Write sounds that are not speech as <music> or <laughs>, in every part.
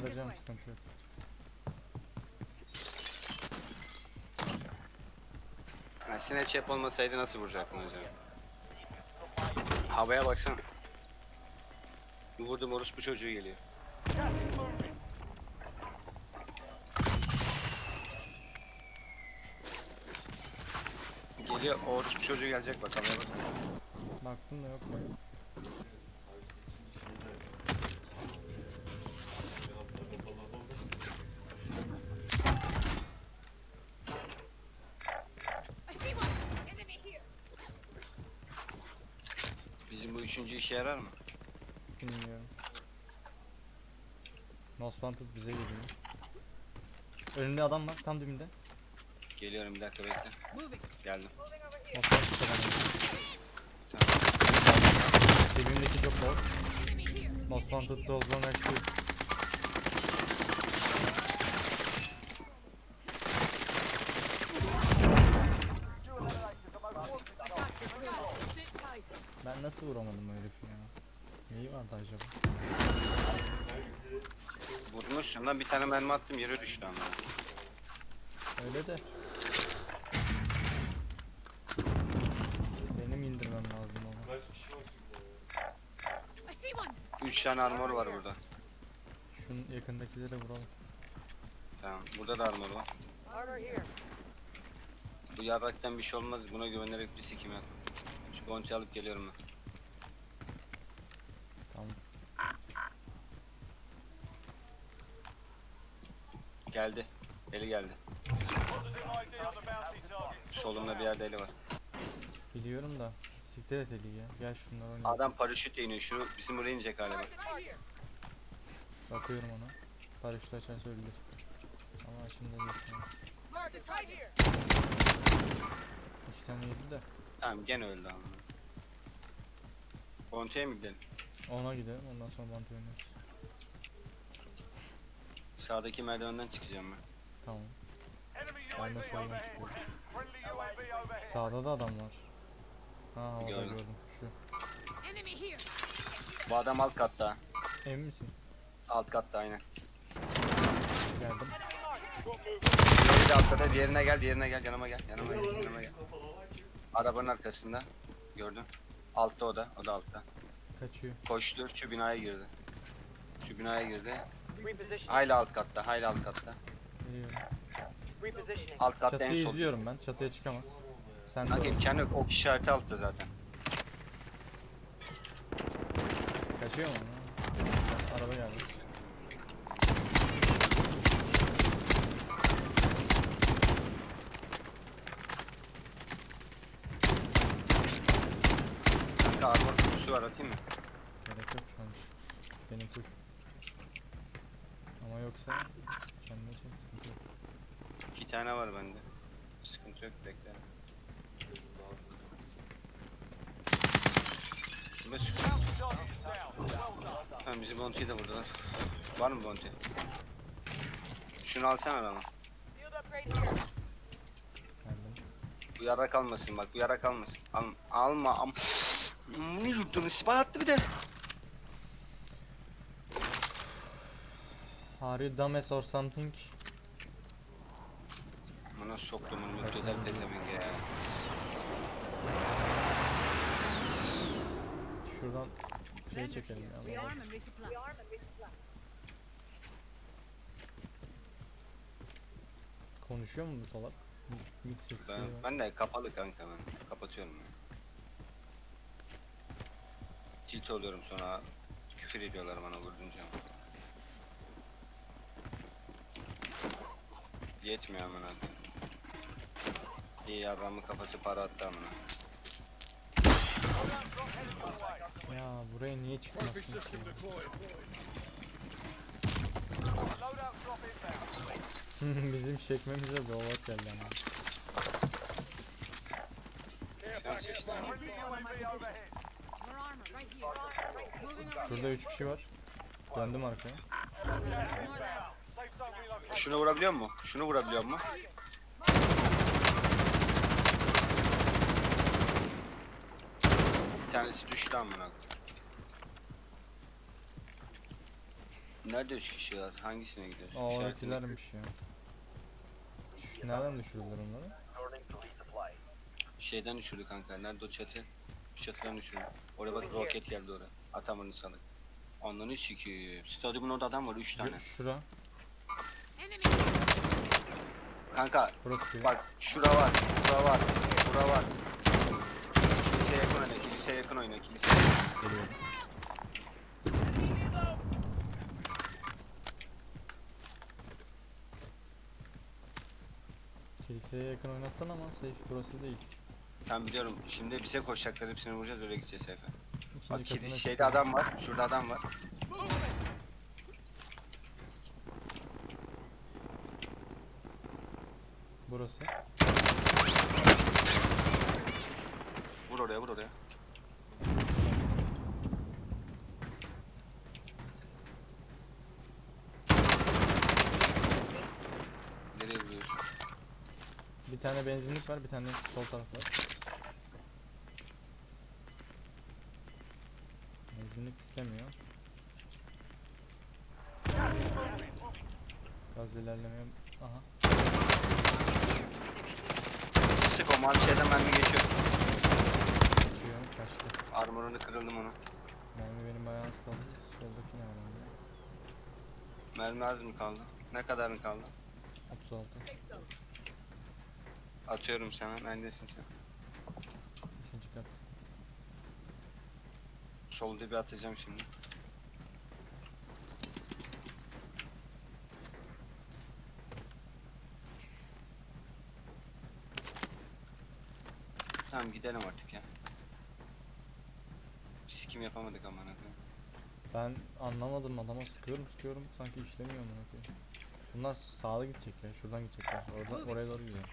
Kaldıracağım sıkıntı yok. Yani hep olmasaydı nasıl vuracaktın hocam? Havaya baksana. Vurdum orospu çocuğu geliyor. Geliyor orospu çocuğu gelecek bak havaya bak. Baktım da yok mu? I see one! Enemy here! Bizim bu üçüncü işe yarar mı? Bilmiyorum. Most Wanted bize geliyor. Önünde adam var tam dibinde. Geliyorum bir dakika bekle. Geldim. Most Wanted adam. Dibimdeki çok low. Most Wanted'da olduğunu açıyor. Nasıl vuramadım o herifi ya? Neyi vardı acaba? Vurmuşsun lan bir tane mermi attım yere düştü ama. Öyle de. Benim indirmem lazım onu. Üç tane armor var burada. Şunun yakındakilere vuralım. Tamam burada da armor var. Bu yarraktan bir şey olmaz buna güvenerek bir sikim yap. Şu bounty alıp geliyorum ben. Tamam. Geldi. Eli geldi. Solumda bir yerde eli var. Biliyorum da. Siktir et Eli ya. Gel şunları oynayalım. Adam paraşütle iniyor. Şunu bizim buraya inecek galiba. Bakıyorum ona. Paraşüt açarsa öldür. Ama şimdi şu here! İki tane yedi de. Tamam gene öldü ama. Bounty'ye mi gidelim? Ona gidelim ondan sonra bantı oynarız. Sağdaki merdivenden çıkacağım ben. Tamam. Ben de soldan çıkıyorum. Sağda da adam var. Ha havada Gördüm. gördüm. Şu. Bu adam alt katta. Emin misin? Alt katta aynen. Geldim. Diğeri de altta diğerine gel diğerine gel yanıma gel yanıma gel yanıma gel. Arabanın arkasında. Gördün. Altta o da o da altta. Kaçıyor. Koştu şu binaya girdi. Şu binaya girdi. Hayli alt katta hayli alt katta. Geliyorum. Alt katta en Çatıyı sol. izliyorum ben. Çatıya çıkamaz. Sen de Kanka orası. imkanı yok. Ok işareti altta zaten. Kaçıyor mu? Araba geldi. Kanka armor kutusu var atayım mı? Gerek yok şu an. Benim full. Ama yoksa kendine çek sıkıntı yok. İki tane var bende. Sıkıntı yok bekle. Kime sıkıyor? Ha bizim bounty de buradalar. Var mı bounty? Şunu alsana bana. Geldim. Bu yara kalmasın bak bu yara kalmasın. Al, alma am. Ne yuttum ispat attı bir de. Are you dumbass or something? Bana soktum onu müptezel pezemenge ya. Şuradan şey çekelim ya. Konuşuyor mu bu salak? Mi- Mix sesi Ben, ben de kapalı kanka ben. Kapatıyorum ben. Tilt oluyorum sonra küfür ediyorlar bana vurdunca. Yetmiyor amına. İyi yarramın kafası para attı amına. Ya buraya niye çıkmazsın ki? <laughs> Bizim çekmemize bir olat geldi ama. Şurada 3 kişi var. Döndüm arkaya. Şunu vurabiliyor mu? Şunu vurabiliyor mu? Bir tanesi düştü amına. Nerede üç kişi var? Hangisine gidiyoruz? Aa İşaretini- oradakilermiş ya. Şu- Nereden düşürüldüler onları? Şeyden düşürdü kanka. Nerede o çatı? Şu çatıdan düşürdü. Oraya bak roket geldi oraya. Atamanı salık. Onların üç iki. Stadyumun orada adam var 3 tane. Şura. Kanka Burası bir. bak şura var. Şura var. Bura var. Kiliseye yakın oyna. Kiliseye yakın oyna. Kiliseye yakın. Geliyorum. Kiliseye yakın oynattın ama safe burası değil. Tam biliyorum. Şimdi bize koşacaklar. Hepsini vuracağız. Öyle gideceğiz. İkinci Bak kilis şeyde adam var. Şurada adam var. Burası. Vur oraya vur oraya. Nereye vuruyorsun? Bir tane benzinlik var, bir tane sol taraf var. Benzinlik bitlemiyor. Gaz ilerlemiyor. Aha. Sık o mavi şeyden mermi geçiyor. Çıkıyor, kaçtı. Armorunu kırıldım onu. Mermi benim bayağı az kaldı. Soldaki ne var onda? Mermi az mı kaldı? Ne kadarın kaldı? 36. Atıyorum sana. Neredesin sen? İkinci kat. Solda bir atacağım şimdi. Tamam gidelim artık ya. Biz kim yapamadık aman. Ben anlamadım adama sıkıyorum sıkıyorum sanki işlemiyor mu koyayım. Bunlar sağa gidecek ya şuradan gidecekler. Orada oraya doğru gidiyor.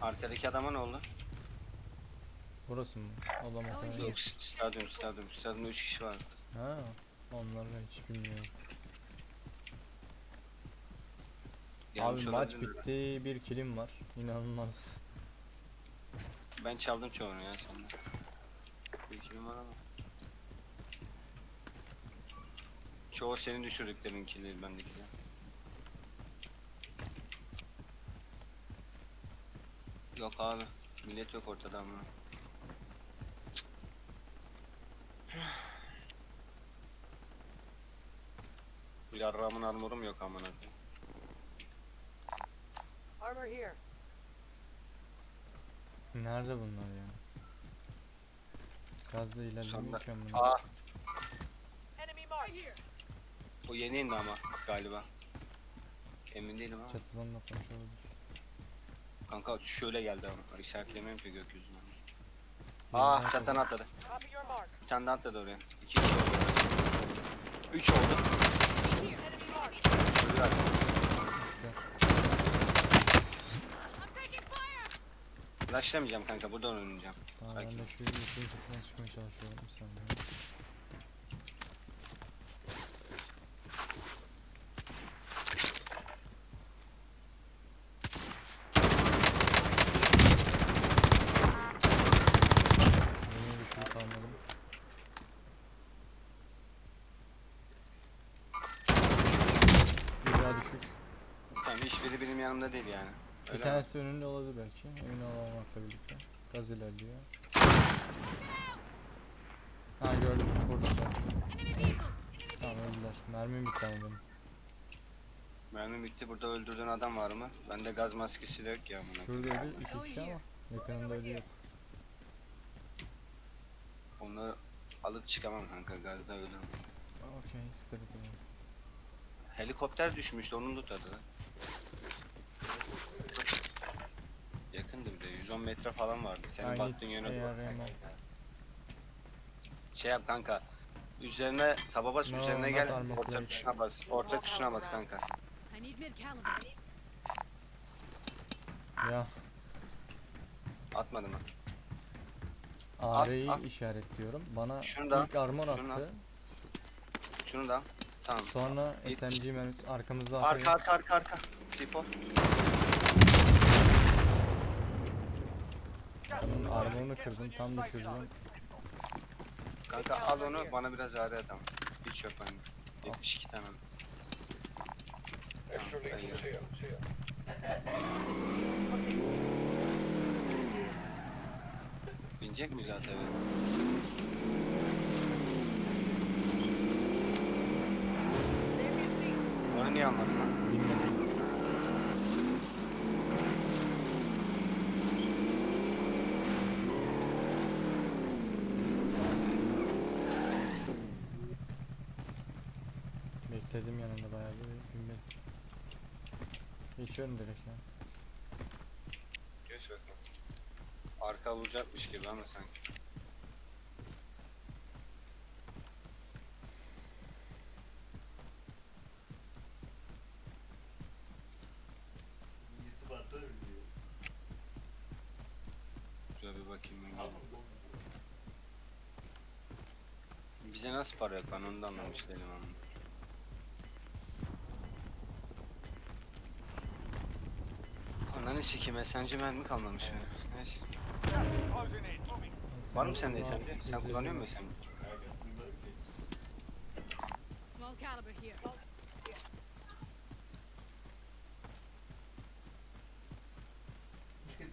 Arkadaki adama ne oldu? Burası mı? Muhtemelen. Yok stadyum stadyum. Stadyumda 3 kişi var. Ha, onları ben hiç bilmiyorum. Gelmiş Abi maç bitti, bir kilim var. İnanılmaz. Ben çaldım çoğunu ya sonra. Kilim var ama. Çoğu senin düşürdüklerin kili bendekiler. Yok abi. Millet yok ortada ama. <sighs> Bir arramın armorum yok amına koyayım. Armor here. Nerede bunlar ya? Gazda Sonunda- ilerlemiyor ki amına. Aa, Enemy mark. Right here. o yeni indi ama galiba. Emin değilim ama. Çatıdan atlamış olabilir. Kanka şöyle geldi ama. İşaretlemiyorum ki gökyüzüne. Yerine Aa atladı. çatıdan atladı. Copy your mark. Bir tane daha atladı oraya. İki kişi oldu. Üç oldu. Enemy mark. Rushlamayacağım kanka buradan oynayacağım. Tamam ben de şu çatısına çıkmaya çalışıyorum bir saniye. Benim. Bir daha düşük. Tamam hiçbiri benim yanımda değil yani. Bir Öyle mi? tanesi önünde olabilir belki. Emin olmamakla birlikte. Gaz ilerliyor. Ha gördüm. Burada vehicle. Tamam öldüler. Mermim bitti ama benim. Mermi bitti. Burada öldürdüğün adam var mı? Bende gaz maskesi de yok ya amına. Şurada ölü iki kişi ama yakınında ölü yok. Onları alıp çıkamam kanka gazda ölürüm. Okey, sıkıntı yok. Helikopter düşmüştü onun da tadı. Yakındı bir de 110 metre falan vardı. Senin I baktığın yöne doğru. ARMO. Şey yap kanka. Üzerine taba bas No, üzerine not gel. armor Orta plate. tuşuna bas. Orta tuşuna bas kanka. I need mid caliber. Ya Atmadı mı? AR'yi at. işaretliyorum. Bana Şunu da, ilk armor şunu attı. Şunu da. al. Tamam. Sonra. SMG mermisi arkamızda Arka atıyor. arka arka arka. Sifon. Onun armorunu kırdım tam düşürdüm. Kanka al onu bana biraz ağrı adam. Hiç yok bende. 72 tane. Tamam, ben yiyorum. Binecek miyiz zaten? Onu niye almadın lan? Bilmiyorum. Bekledim yanında bayağı bir bilmedim. Geçiyorum direkt ya. Geç bakalım. Arka vuracakmış gibi ama sanki. Bilgisi batsana biliyor. Şöyle bir bakayım ben. Tamam geleyim. mı? Bize nasıl para yok ben onu da anlamış değilim ama. Ananı sikime sence mermi kalmamış ya. Neyse. Var mı sende SMG? Sen kullanıyor musun SMG? Small caliber here.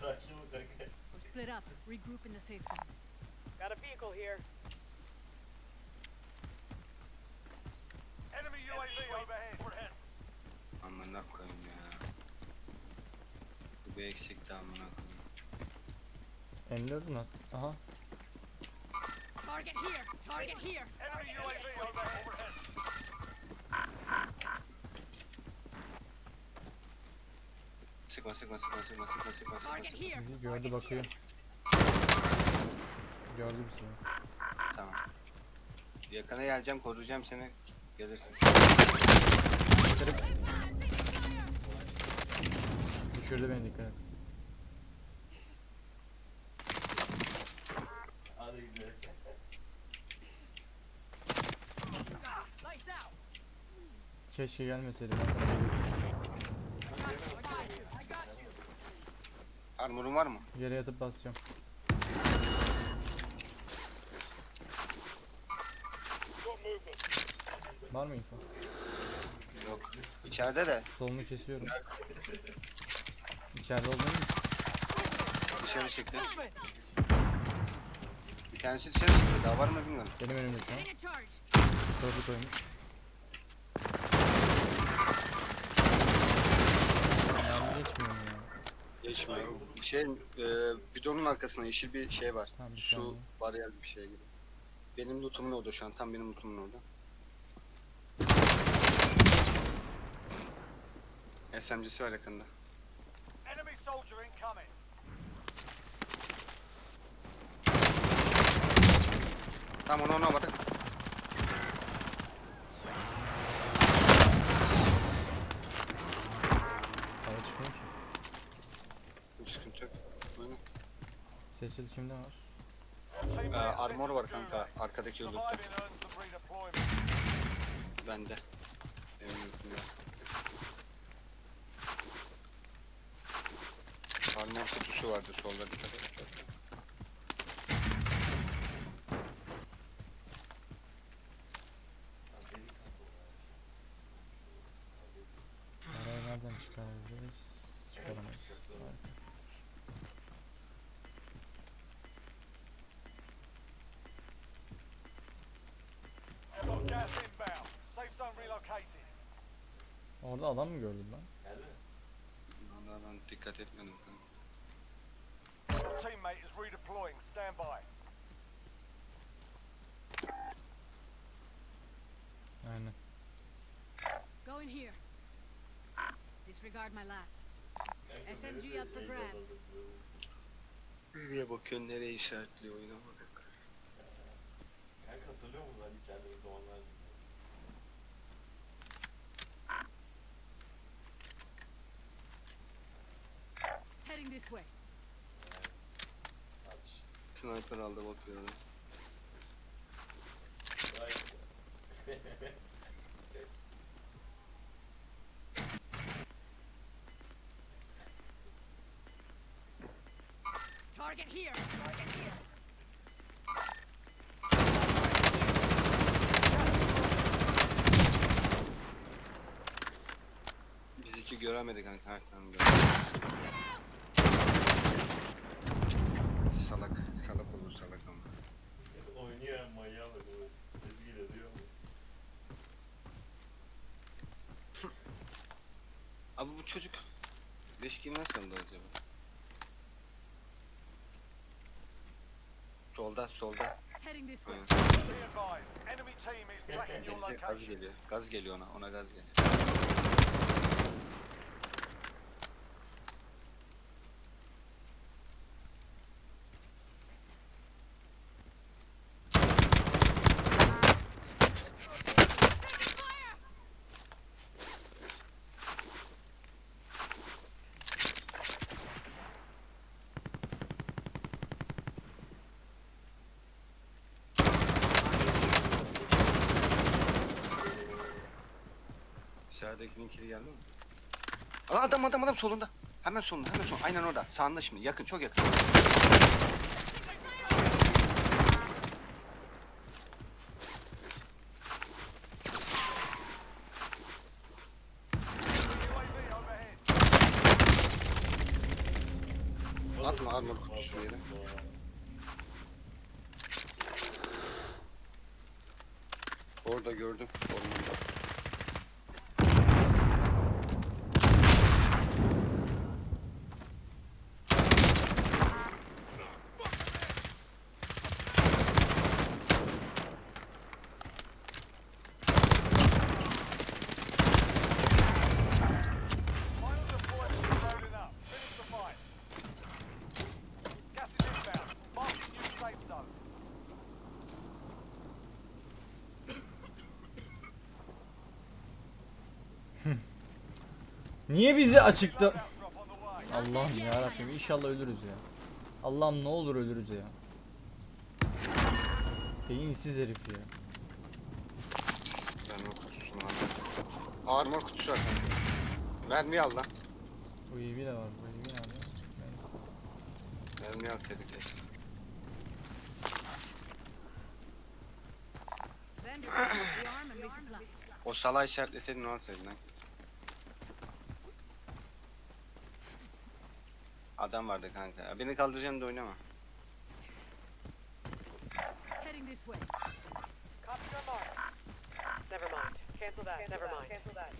Sakin ol kanka. We're split up. Regroup in the safe zone. Got a vehicle here. Enemy UAV overhead. Amına koyayım ya. Bu bir eksikti amına koyayım. Emliyordun lan. Aha. Target here. Target here. Enemy UAV overhead. Sıkma sıkma sıkma sıkma sıkma sıkma sıkma Target sıkma. here. Bizi gördü bakıyor. Gördü bizi. Tamam. Yakına geleceğim koruyacağım seni. Gelirsin. Düşürdü beni dikkat et. Keşke gelmeseydi ben sana geliyordum. Armorun var mı? Yere yatıp basacağım. Var mı info? Yok. İçeride de. Solunu kesiyorum. İçeride olduğunu mu? Dışarı çıktı. Bir tanesi dışarı çıktı. Daha var mı bilmiyorum. Benim önümde şu an. Tortu koymuş. Geçmiyor. Şey, e, bidonun arkasında yeşil bir şey var. Tamam, bir Su saniye. bariyer bir şey gibi. Benim lootumun orada şu an. Tam benim lootumun orada. SMG'si var yakında. Enemy soldier incoming. Tamam onu ona bak. Hava çıkmıyor ki. Hiç sıkıntı yok. Buyurun. Seçil kimde var? Ee, armor var kanka. Arkadaki redeployment. Bende. Lootumda. Armor kutusu vardı solda dikkat et. Parayı nereden çıkarabiliriz? Çıkaramayız. Harika. Got gas inbound. Safe zone relocated. Orada adam mı gördün lan? Geldi mi? Vallahi ben dikkat etmedim. Your teammate is redeploying. Stand by. Aynen. Go in here. Disregard my last. SMG up for grabs. Nereye bakıyorsun, nereye işaretliyor oyuna bak. Kanka hatırlıyor musun hani kendimi zamanlar Heading this way. Sniper aldı bakıyorum. Target here. Target here. Biz iki göremedik hani, kanka. Ha, tamam, göremedik. Salak. Salak olur salak ama. Oynuyor ya manyağı bak o. Sesi geliyor musun? Abi bu çocuk leşkiyi nasıl aldı acaba? Solda, solda. Heading this way. Aynen. Be advised, enemy team is tracking your Gaz location. geliyor. Gaz geliyor ona, ona gaz geliyor. İçeridekinin kili geldi mi? Aa, adam adam adam solunda. Hemen solunda hemen solunda. Aynen orada. Sağında şimdi. Yakın çok yakın. Atma armor kutusunu yere. Orada gördüm. Ormanda. Final deployment is loading up. Finish the fight. Gas is inbound. Marking new safe zone. Niye bizi açıkta... Allah'ım ya Rabbim inşallah ölürüz ya. Allah'ım ne olur ölürüz ya. Beyinsiz herif ya. Ben o kutusunu aldım. Armor kutusu var. Mermi al lan. Bu iyi de var. Bu iyi. Mermi alsaydık keşke. Vendor, the arm and resupply. O salağı işaretleseydin o alsaydın lan. Adam vardı kanka. Beni kaldıracaksın da oynama. Heading this way. Copy your mark. Never mind. Cancel that. Never mind. Cancel that.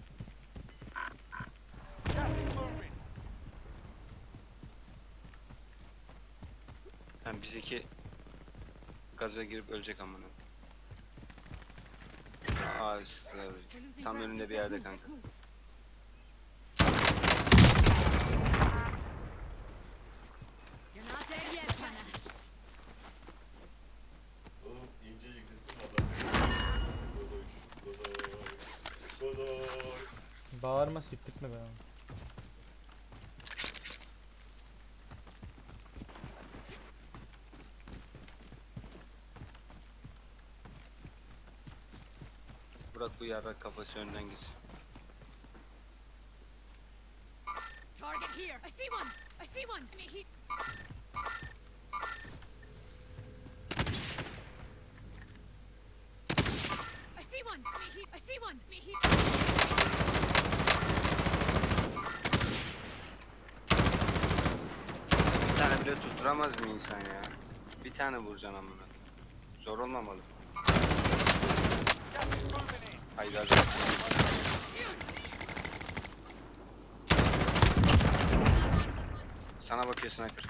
İs moving. Yani gaza girip ölecek amına. Aa, Tam önünde bir yerde kanka. Bağırma siktirtme ben. Bırak bu yarrak kafası önden gitsin. Target here. I see one. I see one. He- I see one. He- I see one. He- tutturamaz mı insan ya? Bir tane vuracaksın amına. Zor olmamalı. Haydar. Sana bakıyor sniper.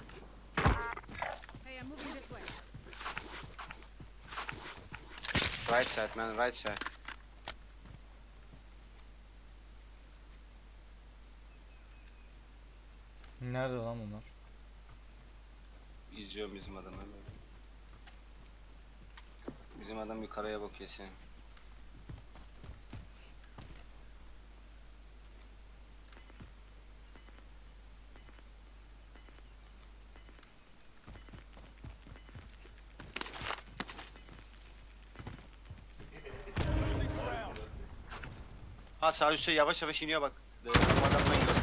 Right side man, right side. Nerede lan bunlar? İzliyorum bizim adamı. Bizim adam yukarıya bakıyor senin. Ha sağ üstte yavaş yavaş iniyor bak. Ee, bu adamdan gör.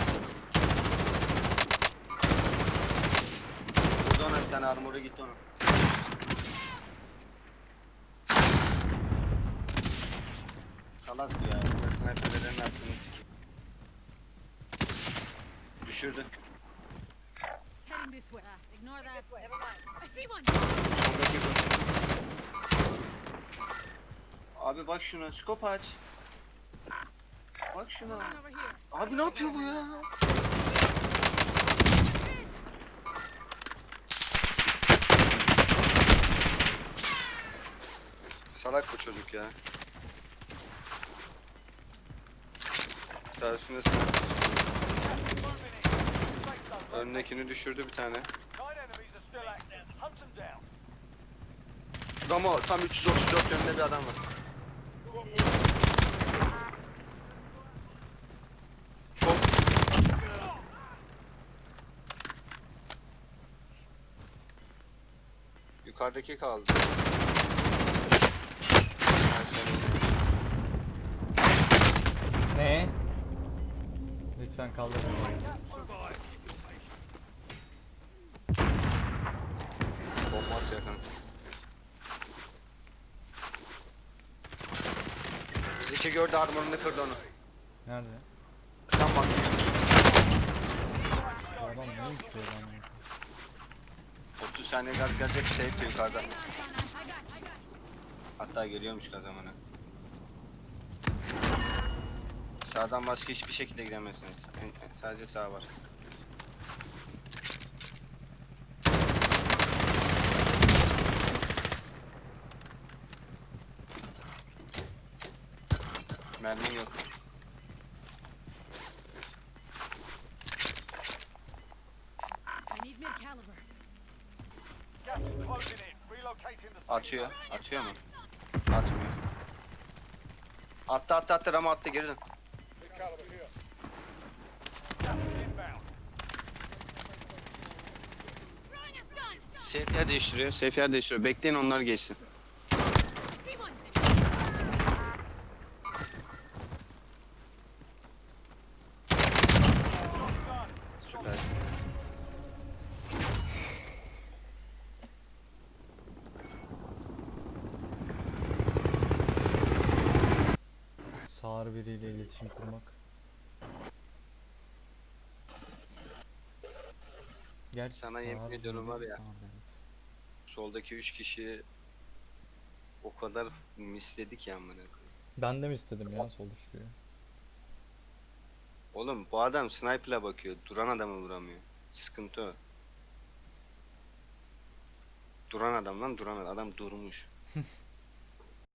Vurdu ona bir tane armoru gitti ona. Salak ya. Sniperlerin aklını sikeyim. düşürdü. Heading this way. Uh, ignore that. Never mind. I see one. Soldaki bu. Abi bak şuna. Skop aç. Bak şuna. Abi ne yapıyor bu ya? Salak bu çocuk ya. Tersine. Önündekini düşürdü bir tane. Ramo tam 334 yönünde bir adam var. Yukarıdaki kaldı. Ne? Lütfen kaldır. Bomba atıyor kanka. Bizdeki gördü armorunu kırdı onu. Nerede? Tam bak. Bu adam ne istiyor lan? ya? 30 saniye gaz gelecek şey yapıyor yukarıda. Hatta geliyormuş kazamana. Sağdan başka hiçbir şekilde gidemezsiniz. Sadece sağ var. Mermin yok. I need mid caliber. Gas is closing in. Relocating the safe Atıyor. zone. Atıyor mu? Atmıyor. Attı attı attı Ramo attı geri dön. Safe yer değiştiriyor. Safe yer değiştiriyor. Bekleyin onlar geçsin. I see one. Süper. Biriyle iletişim kurmak. Gerçi Sana yemin ediyorum var ya. Soldaki 3 kişi o kadar misledik ya amına koyayım. Ben de mi istedim ya sol düşürüyor. Oğlum bu adam sniper'la bakıyor. Duran adamı vuramıyor. Sıkıntı o. Duran adam lan duran adam. Adam durmuş.